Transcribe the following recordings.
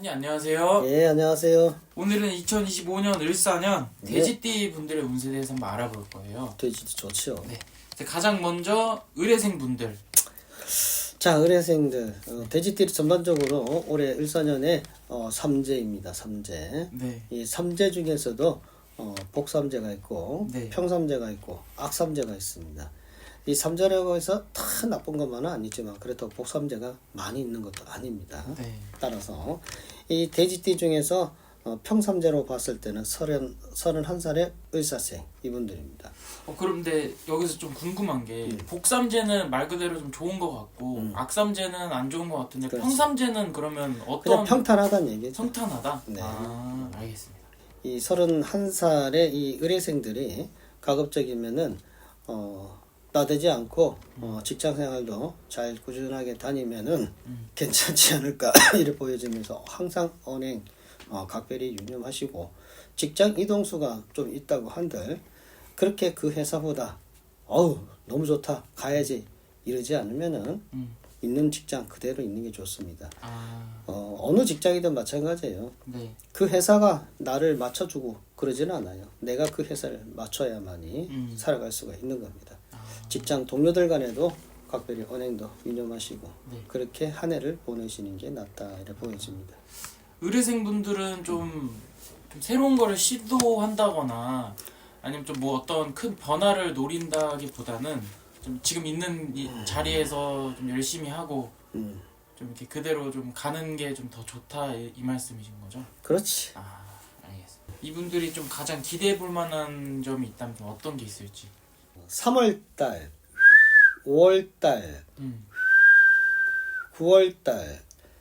선생님 안녕하세요. 예, 안녕하세요. 오늘은 2025년 을사년 네. 돼지띠 분들의 운세에 대해서 한번 알아볼 거예요. 돼지도 좋죠. 네. 이제 가장 먼저 의뢰생 분들. 자, 의뢰생들. 어, 돼지띠 전반적으로 올해 을사년에 어, 삼재입니다. 삼재. 네. 이 삼재 중에서도 어, 복삼재가 있고 네. 평삼재가 있고 악삼재가 있습니다. 이 삼재라고 해서 다 나쁜 것만은 아니지만 그래도 복삼재가 많이 있는 것도 아닙니다. 네. 따라서 이 돼지띠 중에서 어, 평삼재로 봤을 때는 서른 서른 한 살의 을사생 이분들입니다. 어, 그런데 여기서 좀 궁금한 게 음. 복삼재는 말 그대로 좀 좋은 것 같고 악삼재는 안 좋은 것 같은데 그렇지. 평삼재는 그러면 어떤 평탄하다는 얘기죠. 성탄하다? 네. 아, 알겠습니다. 이 31살의 이 의뢰생들이 가급적이면은 어 나대지 않고 어 직장 생활도 잘 꾸준하게 다니면은 괜찮지 않을까 이렇게 보여지면서 항상 언행 어 각별히 유념하시고 직장 이동수가 좀 있다고 한들 그렇게 그 회사보다 어우 너무 좋다 가야지 이러지 않으면은 음. 있는 직장 그대로 있는 게 좋습니다. 아, 어 어느 직장이든 마찬가지예요. 네. 그 회사가 나를 맞춰주고 그러지는 않아요. 내가 그 회사를 맞춰야만이 음. 살아갈 수가 있는 겁니다. 아, 직장 동료들 간에도 각별히 언행도 유념하시고 네. 그렇게 한 해를 보내시는 게 낫다 이렇게 보여집니다. 의뢰생 분들은 좀, 좀 새로운 거를 시도한다거나 아니면 좀 뭐 어떤 큰 변화를 노린다기보다는 좀 지금 있는 이 자리에서 좀 열심히 하고 음, 좀 이렇게 그대로 좀 가는 게 좀 더 좋다 이, 이 말씀이신 거죠? 그렇지. 아 알겠습니다. 이분들이 좀 가장 기대해 볼 만한 점이 있다면 좀 어떤 게 있을지. 3월 달, 5월 달, 음. 9월 달,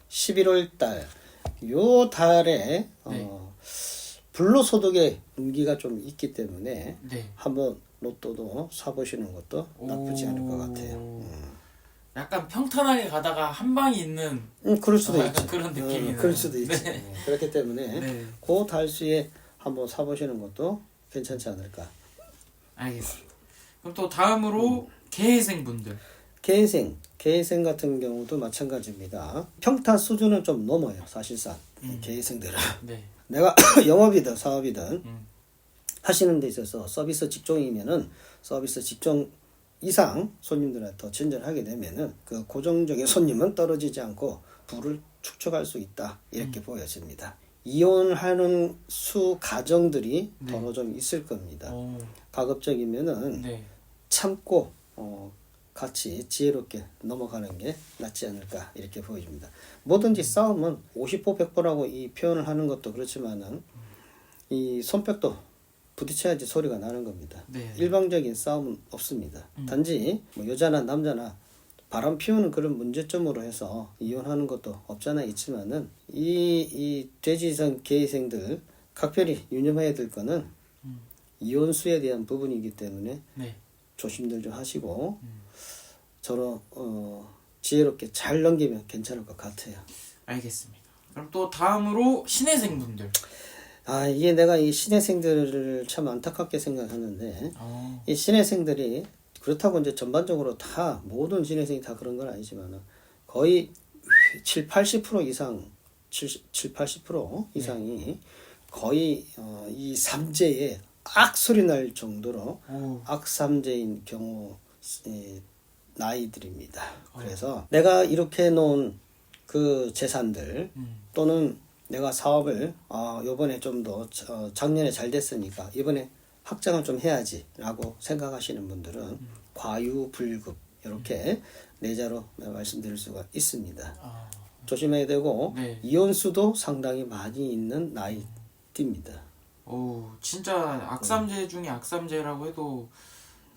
11월 달, 요 달에 네. 어, 불로소득의 운기가 좀 있기 때문에 네. 한번 로또도 사보시는 것도 나쁘지 않을 것 같아요. 오. 음. 약간 평탄하게 가다가 한 방이 있는 음, 그럴 수도. 약간 그런 느낌이 어, 그럴. 수도 있지. 네. 어, 그렇기 때문에 네. 그 달수에 한번 사보시는 것도 괜찮지 않을까. 알겠습니다. 그럼 또 다음으로 개회생 분들. 개생, 개생 같은 경우도 마찬가지입니다. 평타 수준은 좀 넘어요, 사실상. 음. 개생들은. 네. 내가 영업이든 사업이든 음. 하시는 데 있어서 서비스 직종이면은 서비스 직종 이상 손님들한테 더 친절하게 되면은 그 고정적인 손님은 떨어지지 않고 부를 축적할 수 있다 음. 이렇게 보여집니다. 이혼하는 수 가정들이 네. 더러 좀 있을 겁니다. 오. 가급적이면은 네. 참고 어, 같이 지혜롭게 넘어가는 게 낫지 않을까 이렇게 보여집니다. 뭐든지 싸움은 50보 100보라고 이 표현을 하는 것도 그렇지만은 이 손뼉도 부딪혀야지 소리가 나는 겁니다. 네. 일방적인 싸움은 없습니다. 단지 뭐 여자나 남자나 바람 피우는 그런 문제점으로 해서 이혼하는 것도 없잖아 있지만은 이, 이 돼지성 개생들 각별히 유념해야 될 거는 이혼수에 대한 부분이기 때문에 네. 조심들 좀 하시고 저로 어, 지혜롭게 잘 넘기면 괜찮을 것 같아요. 알겠습니다. 그럼 또 다음으로 신혜생 분들. 아 이게 내가 이 신혜생들을 참 안타깝게 생각하는데 어. 이 신혜생들이 그렇다고 이제 전반적으로 다 모든 신혜생이 다 그런 건 아니지만 거의 7, 80% 이상 70, 7, 80% 이상이 거의 어, 이 삼재에 악소리 날 정도로 오. 악삼재인 경우 이 나이들입니다. 그래서 내가 이렇게 놓은 그 재산들 음. 또는 내가 사업을 어, 요번에 좀더 어, 작년에 잘 됐으니까 이번에 확장을 좀 해야지라고 생각하시는 분들은 과유불급 이렇게 내자로 말씀드릴 수가 있습니다. 아. 조심해야 되고 네. 이혼수도 상당히 많이 있는 나이띠입니다. 오, 진짜 악삼재 중에 악삼재라고 해도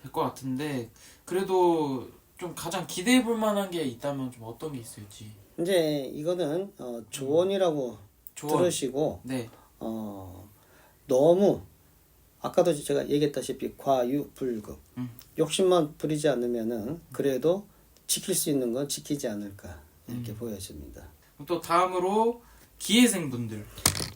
될 것 같은데 그래도 좀 가장 기대해 볼 만한 게 있다면 좀 어떤 게 있을지. 이제 이거는 어, 조언이라고 조언. 들으시고 네. 어, 너무 아까도 제가 얘기했다시피 과유불급 음. 욕심만 부리지 않으면은 그래도 지킬 수 있는 건 지키지 않을까 이렇게 음. 보여집니다. 또 다음으로 기회생 분들.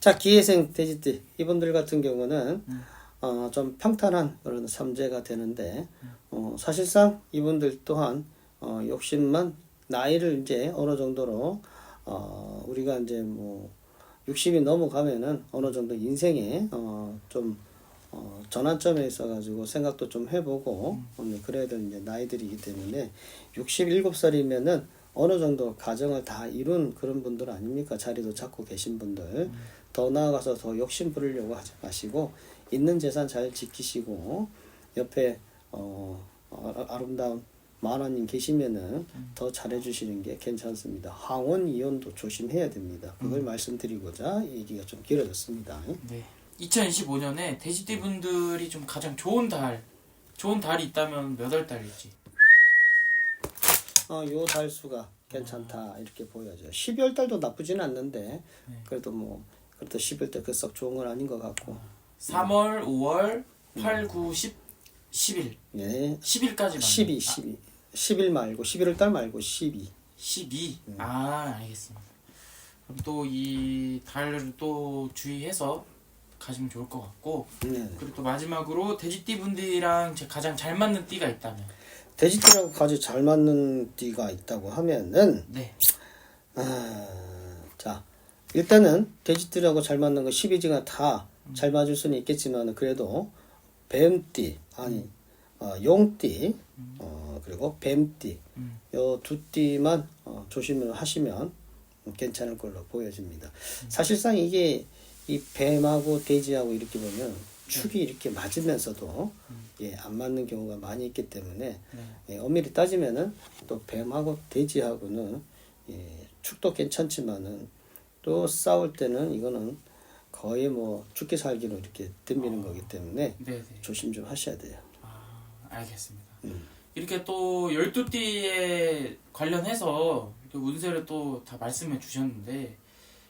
자 기회생 돼지띠 이분들 같은 경우는 음. 어, 좀 평탄한 그런 삼재가 되는데 어, 사실상 이분들 또한 어, 욕심만 나이를 이제 어느 정도로 어, 우리가 이제 뭐 60이 넘어가면은 어느 정도 인생에 어, 좀 어, 전환점에 있어가지고 생각도 좀 해보고 음. 그래야 될 이제 나이들이기 때문에 67살이면은 어느 정도 가정을 다 이룬 그런 분들 아닙니까? 자리도 잡고 계신 분들 더 나아가서 더 욕심 부리려고 하지 마시고 있는 재산 잘 지키시고 옆에 어, 어, 아름다운 만화님 계시면은 더 잘해주시는 게 괜찮습니다. 항원 이혼도 조심해야 됩니다. 그걸 말씀드리고자 얘기가 좀 길어졌습니다. 네. 2025년에 돼지띠 분들이 좀 가장 좋은 달, 좋은 달이 있다면 몇 월 달일지. 어, 요 달수가 괜찮다 이렇게 보여져요. 12월 달도 나쁘진 않는데 네. 그래도 뭐 그래도 12월 달 그 썩 좋은 건 아닌 것 같고 3월, 5월, 8, 9, 10, 10일. 예 10일까지 12, 12, 10일 말고 11월 달 말고 12. 12. 아, 알겠습니다. 그럼 또 이 달을 또 주의해서 가시면 좋을 것 같고 네. 그리고 또 마지막으로 돼지띠 분들이랑 제 가장 잘 맞는 띠가 있다면 돼지띠라고 가지 잘 맞는 띠가 있다고 하면은 네. 아, 자 일단은 돼지띠라고 잘 맞는 거 12지가 다 잘 맞을 수는 있겠지만 그래도 뱀띠 아니 어, 용띠 어, 그리고 뱀띠 음. 요두 띠만 어, 조심을 하시면 괜찮을 걸로 보여집니다. 사실상 이게 이 뱀하고 돼지하고 이렇게 보면 축이 이렇게 맞으면서도 예, 안 맞는 경우가 많이 있기 때문에 네. 예, 엄밀히 따지면은 또 뱀하고 돼지하고는 예, 축도 괜찮지만은 또 싸울 때는 이거는 거의 뭐 죽기 살기로 이렇게 덤비는 거기 때문에 네, 네. 조심 좀 하셔야 돼요. 아, 알겠습니다. 음. 이렇게 또 12띠에 관련해서 또 운세를 또 다 말씀해 주셨는데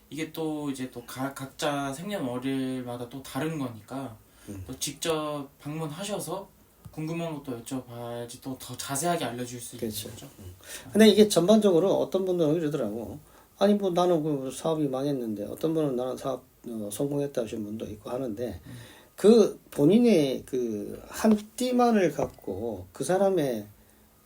이게 또 이제 또 가- 각자 생년월일마다 또 다른 거니까 음. 또 직접 방문하셔서 궁금한 것도 여쭤봐야지 또 더 자세하게 알려줄 수 있는 그렇죠. 거죠. 근데 이게 전반적으로 어떤 분들은 이러더라고. 아니 뭐 나는 그 사업이 망했는데 어떤 분은 나는 사업 어, 성공했다 하시는 분도 있고 하는데 그 본인의 그 한 띠만을 갖고 그 사람의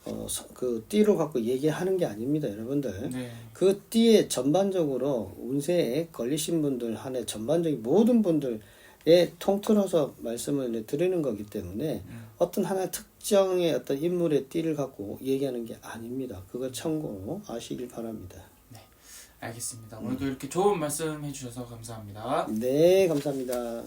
어, 서- 그 띠로 갖고 얘기하는 게 아닙니다, 여러분들. 네. 그 띠에 전반적으로 운세에 걸리신 분들 한해 전반적인 모든 분들에 통틀어서 말씀을 드리는 거기 때문에 음. 어떤 하나 특정의 어떤 인물의 띠를 갖고 얘기하는 게 아닙니다. 그거 참고 아시길 바랍니다. 알겠습니다. 오늘도 이렇게 좋은 말씀 해주셔서 감사합니다. 네, 감사합니다.